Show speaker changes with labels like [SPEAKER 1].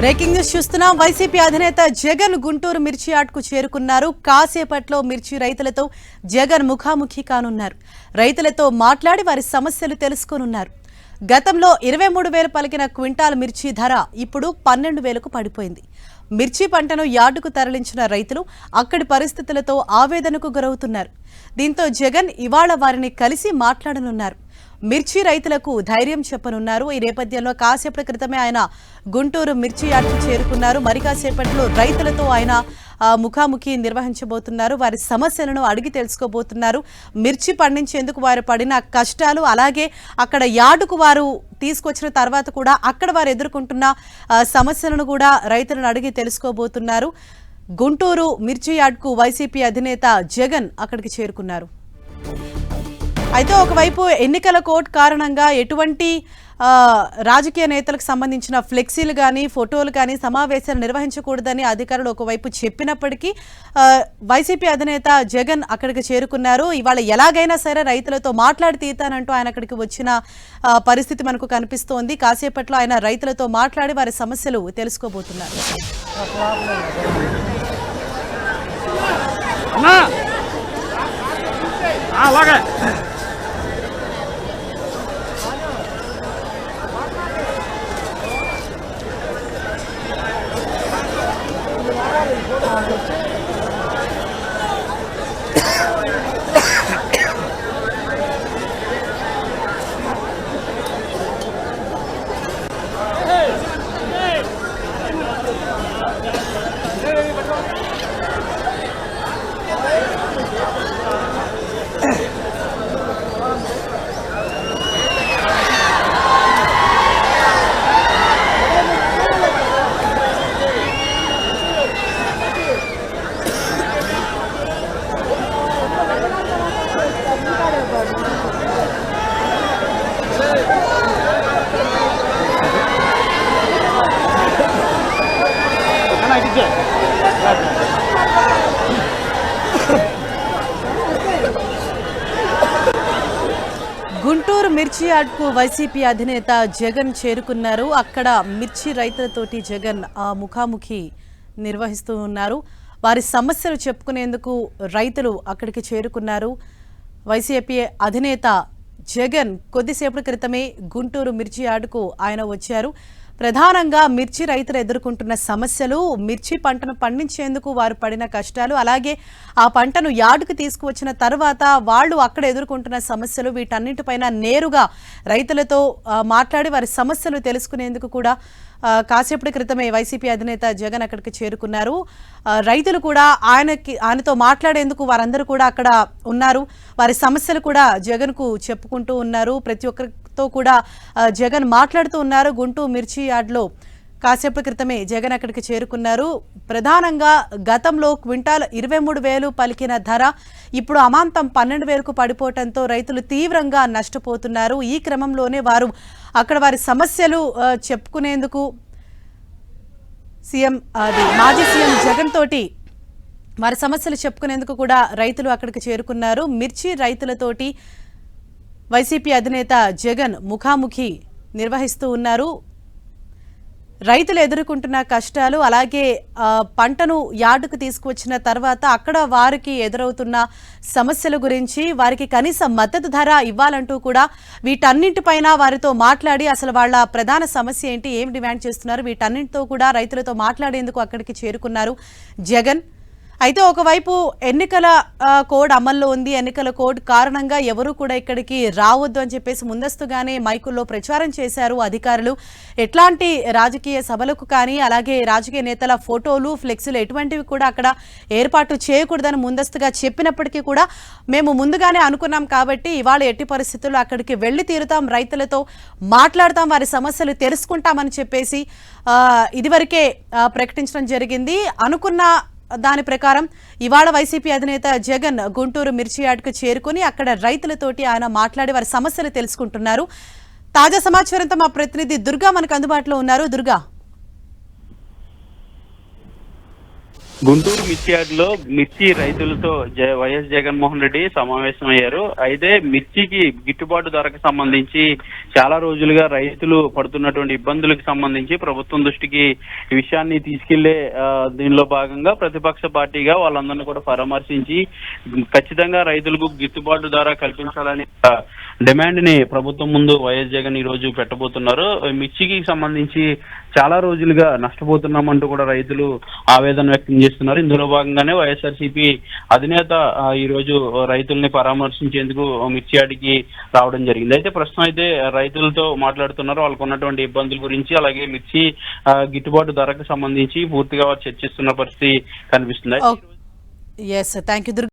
[SPEAKER 1] Breaking news చూస్తున్నాం. YCP అధినేత జగన్ గుంటూరు మిర్చి ఆట్కు చేరుకున్నారు. కాసేపట్లో మిర్చి రైతులతో జగన్ ముఖాముఖి కానున్నారు. రైతులతో మాట్లాడి వారి సమస్యలు తెలుసుకోనున్నారు. గతంలో ఇరవై మూడు వేలు పలికిన క్వింటాల్ మిర్చి ధర ఇప్పుడు పన్నెండు వేలకు పడిపోయింది. మిర్చి పంటను యార్డుకు తరలించిన రైతులు అక్కడి పరిస్థితులతో ఆవేదనకు గురవుతున్నారు. దీంతో జగన్ ఇవాళ వారిని కలిసి మాట్లాడనున్నారు. మిర్చి రైతులకు ధైర్యం చెప్పనున్నారు. ఈ నేపథ్యంలో కాసేపటి క్రితమే ఆయన గుంటూరు మిర్చి యార్డుకు చేరుకున్నారు. మరి కాసేపట్లో రైతులతో ఆయన ముఖాముఖి నిర్వహించబోతున్నారు. వారి సమస్యలను అడిగి తెలుసుకోబోతున్నారు. మిర్చి పండించేందుకు వారు పడిన కష్టాలు అలాగే అక్కడ యార్డుకు వారు తీసుకొచ్చిన తర్వాత కూడా అక్కడ వారు ఎదుర్కొంటున్న సమస్యలను కూడా రైతులను అడిగి తెలుసుకోబోతున్నారు. గుంటూరు మిర్చి యార్డ్కు వైసీపీ అధినేత జగన్ అక్కడికి చేరుకున్నారు. అయితే ఒకవైపు ఎన్నికల కోడ్ కారణంగా ఎటువంటి రాజకీయ నేతలకు సంబంధించిన ఫ్లెక్సీలు కానీ ఫోటోలు కానీ సమావేశాలు నిర్వహించకూడదని అధికారులు ఒకవైపు చెప్పినప్పటికీ వైసీపీ అధినేత జగన్ అక్కడికి చేరుకున్నారు. ఇవాళ ఎలాగైనా సరే రైతులతో మాట్లాడి తీతానంటూ ఆయన అక్కడికి వచ్చిన పరిస్థితి మనకు కనిపిస్తోంది. కాసేపట్లో ఆయన రైతులతో మాట్లాడి వారి సమస్యలు తెలుసుకోబోతున్నారు.
[SPEAKER 2] అలాగే
[SPEAKER 1] మిర్చి యార్డ్కు వైసీపీ అధినేత జగన్ చేరుకున్నారు. అక్కడ మిర్చి రైతులతోటి జగన్ ఆ ముఖాముఖి నిర్వహిస్తూ ఉన్నారు. వారి సమస్యలు చెప్పుకునేందుకు రైతులు అక్కడికి చేరుకున్నారు. వైసీపీ అధినేత జగన్ కొద్దిసేపటి క్రితమే గుంటూరు మిర్చి యార్డుకు ఆయన వచ్చారు. ప్రధానంగా మిర్చి రైతులు ఎదుర్కొంటున్న సమస్యలు మిర్చి పంటను పండించేందుకు వారు పడిన కష్టాలు అలాగే ఆ పంటను యార్డుకు తీసుకువచ్చిన తర్వాత వాళ్ళు అక్కడ ఎదుర్కొంటున్న సమస్యలు వీటన్నిటిపైన నేరుగా రైతులతో మాట్లాడి వారి సమస్యలు తెలుసుకునేందుకు కూడా కాసేపటి క్రితమే వైసీపీ అధినేత జగన్ అక్కడికి చేరుకున్నారు. రైతులు కూడా ఆయనకి ఆయనతో మాట్లాడేందుకు వారందరూ కూడా అక్కడ ఉన్నారు. వారి సమస్యలు కూడా జగన్కు చెప్పుకుంటూ ఉన్నారు. ప్రతి తో కూడా జగన్ మాట్లాడుతూ ఉన్నారు. గుంటూరు మిర్చి యార్డ్లో కాసేపు క్రితమే జగన్ అక్కడికి చేరుకున్నారు. ప్రధానంగా గతంలో క్వింటాల్ ఇరవై మూడు వేలు పలికిన ధర ఇప్పుడు అమాంతం పన్నెండు వేలకు పడిపోవడంతో రైతులు తీవ్రంగా నష్టపోతున్నారు. ఈ క్రమంలోనే వారు అక్కడ వారి సమస్యలు చెప్పుకునేందుకు సీఎం అది మాజీ సీఎం జగన్ తోటి వారి సమస్యలు చెప్పుకునేందుకు కూడా రైతులు అక్కడికి చేరుకున్నారు. మిర్చి రైతులతోటి వైసీపీ అధినేత జగన్ ముఖాముఖి నిర్వహిస్తూ ఉన్నారు. రైతులు ఎదుర్కొంటున్న కష్టాలు అలాగే పంటను యార్డుకు తీసుకువచ్చిన తర్వాత అక్కడ వారికి ఎదురవుతున్న సమస్యల గురించి వారికి కనీస మద్దతు ధర ఇవ్వాలంటూ కూడా వీటన్నింటిపైన వారితో మాట్లాడి అసలు వాళ్ళ ప్రధాన సమస్య ఏంటి ఏం డిమాండ్ చేస్తున్నారు వీటన్నింటితో కూడా రైతులతో మాట్లాడేందుకు అక్కడికి చేరుకున్నారు జగన్. అయితే ఒకవైపు ఎన్నికల కోడ్ అమల్లో ఉంది. ఎన్నికల కోడ్ కారణంగా ఎవరు కూడా ఇక్కడికి రావద్దు అని చెప్పేసి ముందస్తుగానే మైకుల్లో ప్రచారం చేశారు అధికారులు. ఎట్లాంటి రాజకీయ సభలకు కానీ అలాగే రాజకీయ నేతల ఫోటోలు ఫ్లెక్సీలు ఎటువంటివి కూడా అక్కడ ఏర్పాటు చేయకూడదని ముందస్తుగా చెప్పినప్పటికీ కూడా మేము ముందుగానే అనుకున్నాం కాబట్టి ఇవాళ ఎట్టి పరిస్థితుల్లో అక్కడికి వెళ్ళి తీరుతాం రైతులతో మాట్లాడతాం వారి సమస్యలు తెలుసుకుంటామని చెప్పేసి ఇదివరకే ప్రకటించడం జరిగింది. అనుకున్న దాని ప్రకారం ఇవాళ వైసీపీ అధినేత జగన్ గుంటూరు మిర్చియాడ్కు చేరుకుని అక్కడ రైతులతోటి ఆయన మాట్లాడి వారి సమస్యలు తెలుసుకుంటున్నారు. తాజా సమాచారంతో మా ప్రతినిధి దుర్గా మనకు అందుబాటులో ఉన్నారు. దుర్గా
[SPEAKER 3] గుంటూరు మిర్చి మిర్చి రైతులతో జ- వైఎస్ జగన్మోహన్ రెడ్డి సమావేశమయ్యారు. అయితే మిర్చికి గిట్టుబాటు ధరకు సంబంధించి చాలా రోజులుగా రైతులు పడుతున్నటువంటి ఇబ్బందులకు సంబంధించి ప్రభుత్వం దృష్టికి ఈ విషయాన్ని తీసుకెళ్ళే దీనిలో భాగంగా ప్రతిపక్ష పార్టీగా వాళ్ళందరినీ కూడా పరామర్శించి ఖచ్చితంగా రైతులకు గిట్టుబాటు ధర కల్పించాలని డిమాండ్ని ప్రభుత్వం ముందు వైఎస్ జగన్ ఈ రోజు పెట్టబోతున్నారు. మిర్చికి సంబంధించి చాలా రోజులుగా నష్టపోతున్నామంటూ కూడా రైతులు ఆవేదన వ్యక్తం చేస్తున్నారు. ఇందులో భాగంగానే వైఎస్ఆర్సీపీ అధినేత ఈ రోజు రైతుల్ని పరామర్శించేందుకు మిర్చి యార్డుకి రావడం జరిగింది. అయితే ప్రస్తుతం అయితే రైతులతో మాట్లాడుతున్నారు. వాళ్ళకు ఉన్నటువంటి ఇబ్బందుల గురించి అలాగే మిర్చి గిట్టుబాటు ధరకు సంబంధించి పూర్తిగా చర్చిస్తున్న పరిస్థితి కనిపిస్తుంది.
[SPEAKER 1] Yes thank you